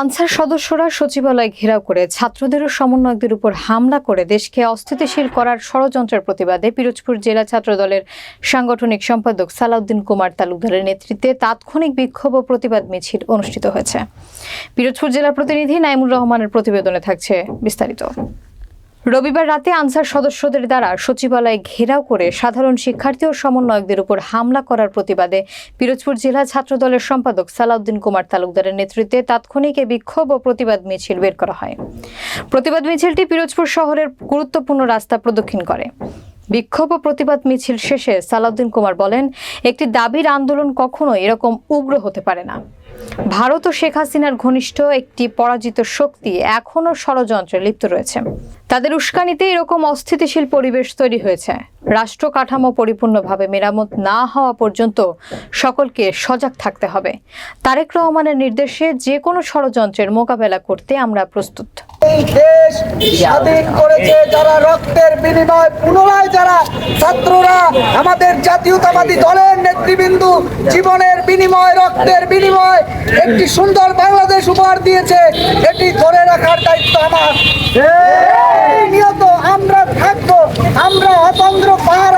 Answer সদস্যরা সচিবালয় ঘেরাও করে ছাত্রদের সমন্বয়কদের উপর হামলা করে দেশকে অস্থিতিশীল করার ষড়যন্ত্রের প্রতিবাদে পিরোজপুর জেলা ছাত্রদলের সাংগঠনিক সম্পাদক সালাউদ্দিন কুমার তালুকদারের নেতৃত্বে তাৎক্ষণিক বিক্ষোভ ও প্রতিবাদ মিছিল অনুষ্ঠিত হয়েছে। পিরোজপুর জেলা প্রতিনিধি নাইমুর রহমানের প্রতিবেদনে থাকছে বিস্তারিত। রবিবার রাতে আনসার সদস্যদের দ্বারা সচিবালয় ঘেরাও করে সাধারণ শিক্ষার্থী ও সমন্বয়কদের উপর হামলা করার প্রতিবাদে পিরোজপুর জেলা ছাত্রদলের সম্পাদক সালাউদ্দিন কুমার তালুকদারের নেতৃত্বে তাৎক্ষণিক এ বিক্ষোভ ও প্রতিবাদ মিছিল বের করা হয়। প্রতিবাদ মিছিলটি পিরোজপুর শহরের গুরুত্বপূর্ণ রাস্তা প্রদক্ষিণ করে। বিক্ষোভ ও প্রতিবাদ মিছিল শেষে সালাউদ্দিন কুমার বলেন, একটি দাবির আন্দোলন কখনো এরকম উগ্র হতে পারে না। ভারত ও শেখ হাসিনার ঘনিষ্ঠ একটি পরাজিত শক্তি এখনও ষড়যন্ত্রে লিপ্ত রয়েছে। তাদের উস্কানিতে এরকম অস্থিতিশীল পরিবেশ তৈরি হয়েছে। রাষ্ট্র কাঠামো পরিপূর্ণভাবে মেরামত না হওয়া পর্যন্ত সকলকে সজাগ থাকতে হবে। তারেক রহমানের নির্দেশে যে কোনো ষড়যন্ত্রের মোকাবেলা করতে আমরা প্রস্তুত। দেশ স্বাধীন করেছে যারা রক্তের বিনিময় পুনরায় যারা ছাত্ররা আমাদের জাতীয়তাবাদী জীবনের বিনিময়, রক্তের বিনিময় একটি সুন্দর বাংলাদেশ উপহার দিয়েছে, এটি ধরে রাখার দায়িত্ব আমার। pero.